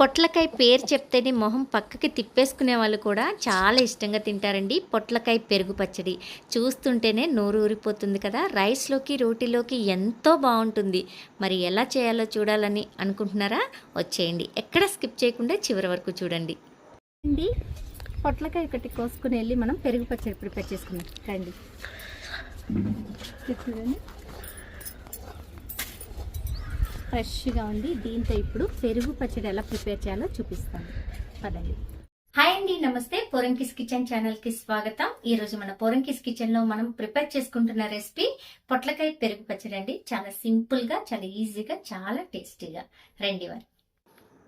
పొట్లకాయ పేరు చెప్తేనే మొహం పక్కకి తిప్పేసుకునే వాళ్ళు కూడా చాలా ఇష్టంగా తింటారండి. పొట్లకాయ పెరుగు పచ్చడి. చూస్తుంటేనే నోరు ఊరిపోతుంది కదా. రైస్లోకి రోటీలోకి ఎంతో బాగుంటుంది. మరి ఎలా చేయాలో చూడాలని అనుకుంటున్నారా? వచ్చేయండి. ఎక్కడ స్కిప్ చేయకుండా చివరి వరకు చూడండి. అండి పొట్లకాయ ఒకటి కోసుకుని వెళ్ళి మనం పెరుగు పచ్చడి ప్రిపేర్ చేసుకుందాం. రండి. చూడండి. ఫ్రెష్గా ఉంది దీంతో ఇప్పుడు పెరుగు పచ్చడి ఎలా ప్రిపేర్ చేయాలో చూపిస్తాను. పదండి. హాయ్ అండి నమస్తే. పోరంకిస్ కిచెన్ ఛానల్కి స్వాగతం. ఈ రోజు మన పోరంకిస్ కిచెన్లో మనం ప్రిపేర్ చేసుకుంటున్న రెసిపీ పొట్లకాయ పెరుగు పచ్చడి అండి. చాలా సింపుల్గా చాలా ఈజీగా చాలా టేస్టీగా. రండి వారు.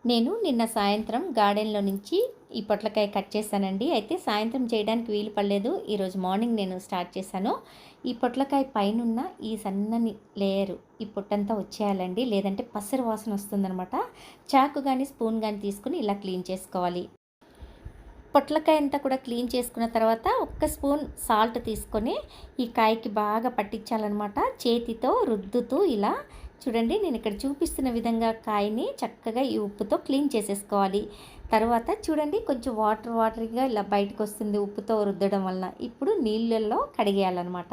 నేను నిన్న సాయంత్రం గార్డెన్లో నుంచి ఈ పొట్లకాయ కట్ చేశానండి. అయితే సాయంత్రం చేయడానికి వీలు పడలేదు. ఈరోజు మార్నింగ్ నేను స్టార్ట్ చేశాను. ఈ పొట్లకాయ పైనున్న ఈ సన్నని లేయరు ఈ పొట్టంతా వచ్చేయాలండి. లేదంటే పసరు వాసన వస్తుందనమాట చాకు కానీ స్పూన్ కానీ తీసుకుని ఇలా క్లీన్ చేసుకోవాలి. పొట్లకాయ అంతా కూడా క్లీన్ చేసుకున్న తర్వాత ఒక్క స్పూన్ సాల్ట్ తీసుకొని ఈ కాయకి బాగా పట్టించాలన్నమాట. చేతితో రుద్దుతూ ఇలా చూడండి నేను ఇక్కడ చూపిస్తున్న విధంగా కాయని చక్కగా ఈ ఉప్పుతో క్లీన్ చేసేసుకోవాలి. తర్వాత చూడండి కొంచెం వాటర్ వాటర్గా ఇలా బయటకు వస్తుంది ఉప్పుతో రుద్దడం వలన. ఇప్పుడు నీళ్ళల్లో కడిగేయాలన్నమాట.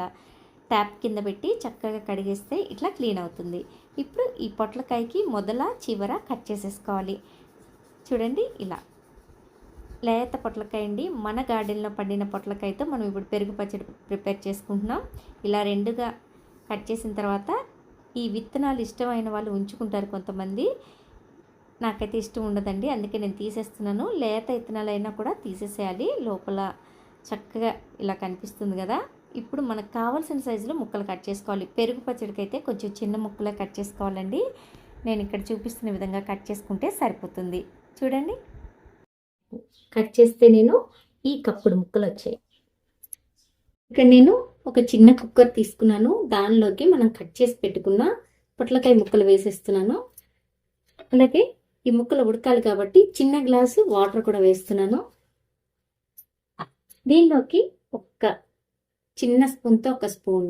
ట్యాప్ కింద పెట్టి చక్కగా కడిగేస్తే ఇట్లా క్లీన్ అవుతుంది. ఇప్పుడు ఈ పొట్లకాయకి మొదల చివర కట్ చేసేసుకోవాలి. చూడండి ఇలా. లేత పొట్లకాయ అండి. మన గార్డెన్లో పండిన పొట్లకాయతో మనం ఇప్పుడు పెరుగు పచ్చడి ప్రిపేర్ చేసుకుంటున్నాం. ఇలా రెండుగా కట్ చేసిన తర్వాత ఈ విత్తనాలు ఇష్టమైన వాళ్ళు ఉంచుకుంటారు కొంతమంది. నాకైతే ఇష్టం ఉండదండి. అందుకే నేను తీసేస్తున్నాను. లేత విత్తనాలు అయినా కూడా తీసేసేయాలి. లోపల చక్కగా ఇలా కనిపిస్తుంది కదా. ఇప్పుడు మనకు కావాల్సిన సైజులో ముక్కలు కట్ చేసుకోవాలి. పెరుగు పచ్చడికి అయితే కొంచెం చిన్న ముక్కలే కట్ చేసుకోవాలండి. నేను ఇక్కడ చూపిస్తున్న విధంగా కట్ చేసుకుంటే సరిపోతుంది. చూడండి. కట్ చేస్తే నేను ఈ కప్పుడు ముక్కలు వచ్చాయి. ఇక్కడ నేను ఒక చిన్న కుక్కర్ తీసుకున్నాను. దానిలోకి మనం కట్ చేసి పెట్టుకున్న పొట్లకాయ ముక్కలు వేసేస్తున్నాను. అలాగే ఈ ముక్కలు ఉడకాలి కాబట్టి చిన్న గ్లాసు వాటర్ కూడా వేస్తున్నాను. దీనిలోకి ఒక్క చిన్న స్పూన్తో ఒక స్పూన్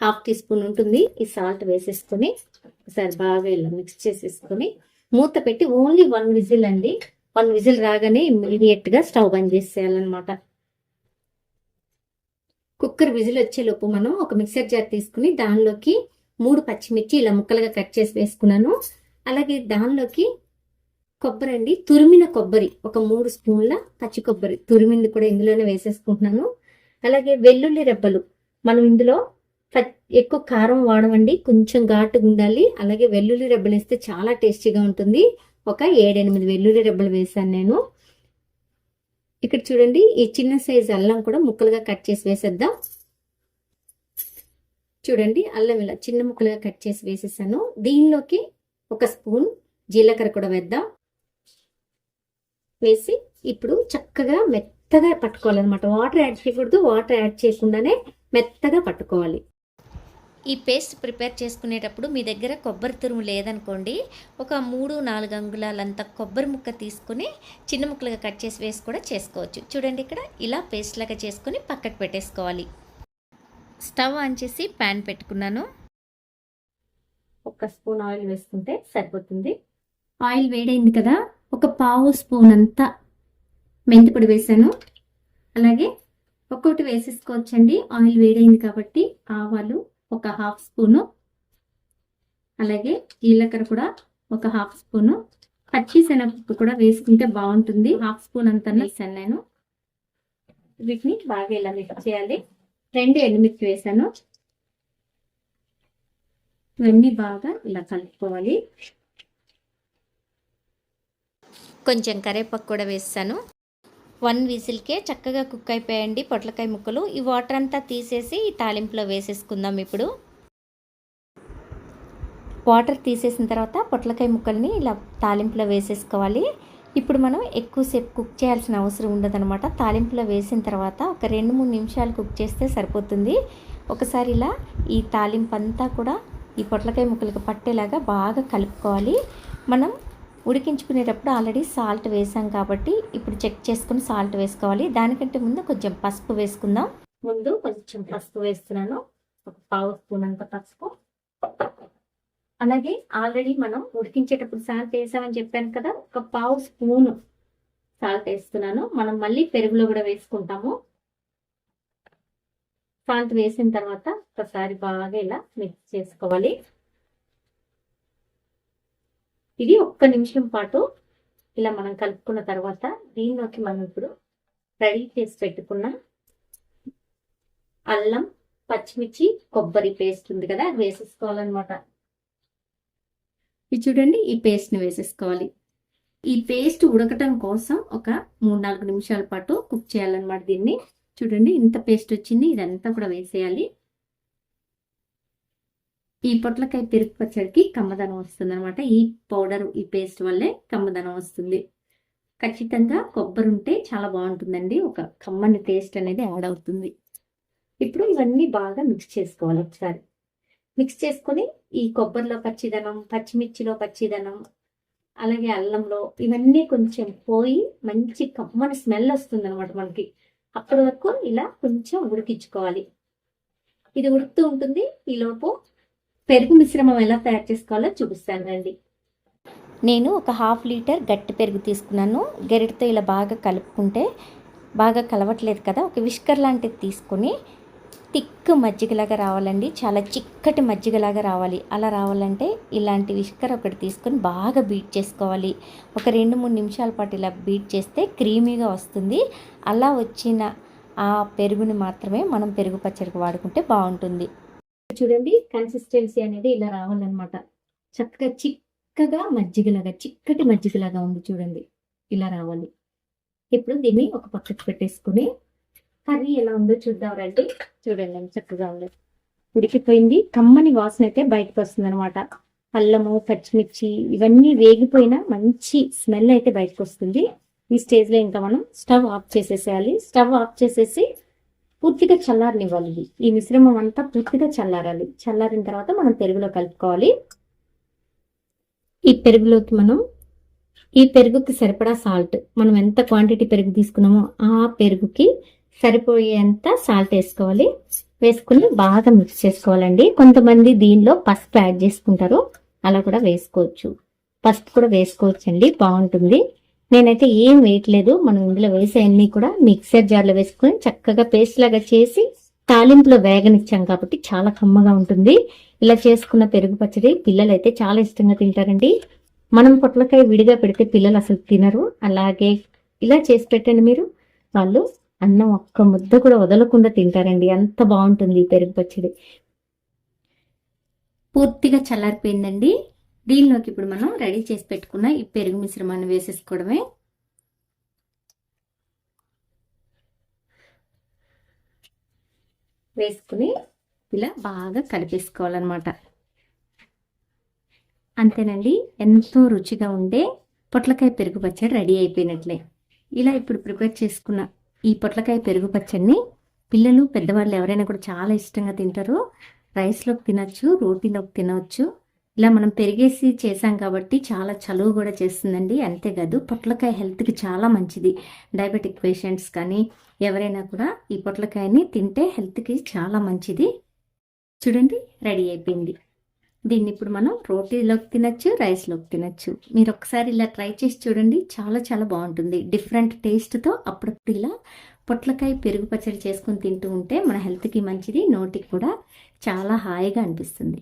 హాఫ్ టీ స్పూన్ ఉంటుంది. ఈ సాల్ట్ వేసేసుకొని ఒకసారి బాగా ఇలా మిక్స్ చేసేసుకొని మూత పెట్టి ఓన్లీ వన్ విజిల్ అండి. వన్ విజిల్ రాగానే ఇమీడియట్గా స్టవ్ బంద్ చేసేయాలన్నమాట. కుక్కర్ విజిల్ వచ్చేలోపు మనం ఒక మిక్సర్ జార్ తీసుకుని దానిలోకి మూడు పచ్చిమిర్చి ఇలా ముక్కలుగా కట్ చేసి వేసుకున్నాను. అలాగే దానిలోకి కొబ్బరి అండి తురిమిన కొబ్బరి. ఒక మూడు స్పూన్ల పచ్చి కొబ్బరి. తురిమింది కూడా ఇందులోనే వేసేసుకుంటున్నాను. అలాగే వెల్లుల్లి రెబ్బలు. మనం ఇందులో ఎక్కువ కారం వాడమండి. కొంచెం ఘాటుగా ఉండాలి. అలాగే వెల్లుల్లి రెబ్బలు వేస్తే చాలా టేస్టీగా ఉంటుంది. ఒక ఏడెనిమిది వెల్లుల్లి రెబ్బలు వేసాను నేను. ఇక్కడ చూడండి ఈ చిన్న సైజు అల్లం కూడా ముక్కలుగా కట్ చేసి వేసేద్దాం. చూడండి అల్లం ఇలా చిన్న ముక్కలుగా కట్ చేసి వేసేసాను. దీనిలోకి ఒక స్పూన్ జీలకర్ర కూడా వేద్దాం. వేసి ఇప్పుడు చక్కగా మెత్తగా పట్టుకోవాలన్నమాట. వాటర్ యాడ్ చేయకూడదు వాటర్ యాడ్ చేయకుండానే మెత్తగా పట్టుకోవాలి. ఈ పేస్ట్ ప్రిపేర్ చేసుకునేటప్పుడు మీ దగ్గర కొబ్బరి తురుము లేదనుకోండి ఒక మూడు నాలుగు అంగుళాలంత కొబ్బరి ముక్క తీసుకుని చిన్న ముక్కలుగా కట్ చేసి వేసి కూడా చేసుకోవచ్చు. చూడండి ఇక్కడ ఇలా పేస్ట్ లాగా చేసుకుని పక్కకు పెట్టేసుకోవాలి. స్టవ్ ఆన్ చేసి ప్యాన్ పెట్టుకున్నాను. ఒక స్పూన్ ఆయిల్ వేసుకుంటే సరిపోతుంది. ఆయిల్ వేడైంది కదా ఒక పావు స్పూన్ అంతా మెంతిపొడి వేసాను. అలాగే ఒక్కొక్కటి వేసేసుకోవచ్చండి. ఆయిల్ వేడైంది కాబట్టి ఆవాలు ఒక హాఫ్ స్పూను. అలాగే జీలకర్ర కూడా ఒక హాఫ్ స్పూను. పచ్చి శనగపప్పు కూడా వేసుకుంటే బాగుంటుంది. హాఫ్ స్పూన్ అంతా వేసాను నేను. వీటిని బాగా ఇలా మిక్స్ చేయాలి. రెండు ఎండుమిర్చి వేసాను. ఇవన్నీ బాగా ఇలా కలుపుకోవాలి. కొంచెం కరేపాకు కూడా వేస్తాను. వన్ విజిల్కే చక్కగా కుక్ అయిపోయాయండి పొట్లకాయ ముక్కలు. ఈ వాటర్ అంతా తీసేసి ఈ తాలింపులో వేసేసుకుందాం ఇప్పుడు. వాటర్ తీసేసిన తర్వాత పొట్లకాయ ముక్కల్ని ఇలా తాలింపులో వేసేసుకోవాలి. ఇప్పుడు మనం ఎక్కువసేపు కుక్ చేయాల్సిన అవసరం ఉండదన్నమాట. తాలింపులో వేసిన తర్వాత ఒక రెండు మూడు నిమిషాలు కుక్ చేస్తే సరిపోతుంది. ఒకసారి ఇలా ఈ తాలింపు అంతా కూడా ఈ పొట్లకాయ ముక్కలకు పట్టేలాగా బాగా కలుపుకోవాలి. మనం ఉడికించుకునేటప్పుడు ఆల్రెడీ సాల్ట్ వేసాం కాబట్టి ఇప్పుడు చెక్ చేసుకుని సాల్ట్ వేసుకోవాలి. దానికంటే ముందు కొంచెం పసుపు వేసుకుందాం. ముందు కొంచెం పసుపు వేస్తున్నాను. ఒక పావు స్పూన్ అంత పసుపు. అలాగే ఆల్రెడీ మనం ఉడికించేటప్పుడు సాల్ట్ వేసామని చెప్పాను కదా ఒక పావు స్పూన్ సాల్ట్ వేస్తున్నాను. మనం మళ్ళీ పెరుగులో కూడా వేసుకుంటాము. సాల్ట్ వేసిన తర్వాత ఒకసారి బాగా ఇలా మిక్స్ చేసుకోవాలి. ఇది ఒక్క నిమిషం పాటు ఇలా మనం కలుపుకున్న తర్వాత దీనిలోకి మనం ఇప్పుడు రెడీ చేసి పెట్టుకున్న అల్లం పచ్చిమిర్చి కొబ్బరి పేస్ట్ ఉంది కదా అది వేసేసుకోవాలన్నమాట. ఇది చూడండి ఈ పేస్ట్ని వేసేసుకోవాలి. ఈ పేస్ట్ ఉడకటం కోసం ఒక మూడు నాలుగు నిమిషాల పాటు కుక్ చేయాలన్నమాట దీన్ని. చూడండి ఇంత పేస్ట్ వచ్చింది ఇదంతా కూడా వేసేయాలి. ఈ పొట్లకాయ పెరుగు పచ్చడికి కమ్మదనం వస్తుంది అనమాట ఈ పౌడర్ ఈ పేస్ట్ వల్లే కమ్మదనం వస్తుంది. ఖచ్చితంగా కొబ్బరి ఉంటే చాలా బాగుంటుందండి. ఒక కమ్మని టేస్ట్ అనేది యాడ్ అవుతుంది. ఇప్పుడు ఇవన్నీ బాగా మిక్స్ చేసుకోవాలి ఒకసారి. మిక్స్ చేసుకొని ఈ కొబ్బరిలో పచ్చిదనం పచ్చిమిర్చిలో పచ్చిదనం అలాగే అల్లంలో ఇవన్నీ కొంచెం పోయి మంచి కమ్మని స్మెల్ వస్తుంది అనమాట మనకి. అప్పటి వరకు ఇలా కొంచెం ఉడికించుకోవాలి. ఇది ఉడుకుతూ ఉంటుంది. ఈలోపు పెరుగు మిశ్రమం ఎలా తయారు చేసుకోవాలో చూపిస్తాను రండి నేను ఒక హాఫ్ లీటర్ గట్టి పెరుగు తీసుకున్నాను. గెరిటితో ఇలా బాగా కలుపుకుంటే బాగా కలవట్లేదు కదా. ఒక విష్కర్ లాంటిది తీసుకొని థిక్ మజ్జిగలాగా రావాలండి. చాలా చిక్కటి మజ్జిగలాగా రావాలి. అలా రావాలంటే ఇలాంటి విష్కర్ ఒకటి తీసుకొని బాగా బీట్ చేసుకోవాలి. ఒక రెండు మూడు నిమిషాల పాటు ఇలా బీట్ చేస్తే క్రీమీగా వస్తుంది. అలా వచ్చిన ఆ పెరుగుని మాత్రమే మనం పెరుగు పచ్చడికి వాడుకుంటే బాగుంటుంది. చూడండి కన్సిస్టెన్సీ అనేది ఇలా రావాలన్నమాట. చక్కగా చిక్కగా మజ్జిగలాగా చిక్కటి మజ్జిగలాగా ఉంది చూడండి ఇలా రావాలి. ఇప్పుడు దీన్ని ఒక పక్కకు పెట్టేసుకుని కర్రీ ఎలా ఉందో చూద్దాం రండి. చూడండి చక్కగా ఉంది. ఉడికిపోయింది. కమ్మని వాసన అయితే బయటకు వస్తుంది అనమాట అల్లము పచ్చిమిర్చి ఇవన్నీ వేగిపోయిన మంచి స్మెల్ అయితే బయటకు వస్తుంది. ఈ స్టేజ్లో ఇంకా మనం స్టవ్ ఆఫ్ చేసేసేయాలి. స్టవ్ ఆఫ్ చేసేసి పూర్తిగా చల్లారనివ్వాలి. ఇది. ఈ మిశ్రమం అంతా పూర్తిగా చల్లారాలి. చల్లారిన తర్వాత మనం పెరుగులో కలుపుకోవాలి. ఈ పెరుగులోకి మనం ఈ పెరుగుకి సరిపడా సాల్ట్ మనం ఎంత క్వాంటిటీ పెరుగు తీసుకున్నామో ఆ పెరుగుకి సరిపోయేంత సాల్ట్ వేసుకోవాలి. వేసుకుని బాగా మిక్స్ చేసుకోవాలండి. కొంతమంది దీనిలో పసుపు యాడ్ చేసుకుంటారు. అలా కూడా వేసుకోవచ్చు. పసుపు కూడా వేసుకోవచ్చు అండి బాగుంటుంది. నేనైతే ఏం వేయట్లేదు. మనం ఇందులో వేసే అన్ని కూడా మిక్సర్ జార్లో వేసుకొని చక్కగా పేస్ట్ లాగా చేసి తాలింపులో వేగనిచ్చాం కాబట్టి చాలా కమ్మగా ఉంటుంది. ఇలా చేసుకున్న పెరుగు పచ్చడి పిల్లలు అయితే చాలా ఇష్టంగా తింటారండి. మనం పొట్లకాయ విడిగా పెడితే పిల్లలు అసలు తినరు. అలాగే ఇలా చేసి పెట్టండి మీరు. వాళ్ళు అన్నం ఒక్క ముద్ద కూడా వదలకుండా తింటారండి. అంత బాగుంటుంది ఈ పెరుగు పచ్చడి. పూర్తిగా చల్లారిపోయిందండి. దీనిలోకి ఇప్పుడు మనం రెడీ చేసి పెట్టుకున్న ఈ పెరుగు మిశ్రమాన్ని వేసేసుకోవడమే. వేసుకుని ఇలా బాగా కలిపేసుకోవాలన్నమాట. అంతేనండి ఎంతో రుచిగా ఉండే పొట్లకాయ పెరుగు పచ్చడి రెడీ అయిపోయినట్లే. ఇలా ఇప్పుడు ప్రిపేర్ చేసుకున్న ఈ పొట్లకాయ పెరుగు పచ్చడిని పిల్లలు పెద్దవాళ్ళు ఎవరైనా కూడా చాలా ఇష్టంగా తింటారు. రైస్లోకి తినచ్చు రోటీలోకి తినవచ్చు ఇలా మనం పెరిగేసి చేసాం కాబట్టి చాలా చలువ కూడా చేస్తుందండి. అంతేకాదు పొట్లకాయ హెల్త్కి చాలా మంచిది. డయాబెటిక్ పేషెంట్స్ కానీ ఎవరైనా కూడా ఈ పొట్లకాయని తింటే హెల్త్కి చాలా మంచిది. చూడండి రెడీ అయిపోయింది. దీన్ని ఇప్పుడు మనం రోటీలోకి తినచ్చు రైస్లోకి తినచ్చు. మీరు ఒకసారి ఇలా ట్రై చేసి చూడండి చాలా చాలా బాగుంటుంది. డిఫరెంట్ టేస్ట్తో అప్పుడప్పుడు ఇలా పొట్లకాయ పెరుగు పచ్చడి చేసుకుని తింటూ ఉంటే మన హెల్త్కి మంచిది నోటికి కూడా చాలా హాయిగా అనిపిస్తుంది.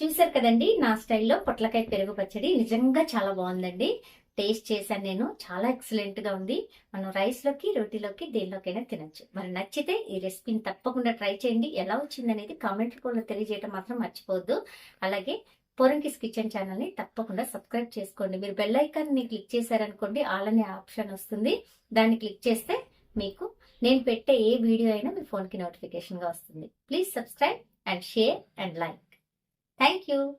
చూసారు కదండి నా స్టైల్లో పొట్లకాయ పెరుగు పచ్చడి నిజంగా చాలా బాగుందండి. టేస్ట్ చేశాను నేను చాలా ఎక్సలెంట్గా ఉంది. మనం రైస్లోకి రోటీలోకి దేనిలోకైనా తినొచ్చు. మరి నచ్చితే ఈ రెసిపీని తప్పకుండా ట్రై చేయండి. ఎలా వచ్చింది అనేది కామెంట్ కూడా తెలియజేయడం మాత్రం మర్చిపోవద్దు. అలాగే పోరంకిస్ కిచెన్ ఛానల్ని తప్పకుండా సబ్స్క్రైబ్ చేసుకోండి. మీరు బెల్ ఐకాన్ని క్లిక్ చేశారనుకోండి ఆల్ అనే ఆప్షన్ వస్తుంది. దాన్ని క్లిక్ చేస్తే మీకు నేను పెట్టే ఏ వీడియో అయినా మీ ఫోన్కి నోటిఫికేషన్గా వస్తుంది. Please subscribe and share and like. Thank you.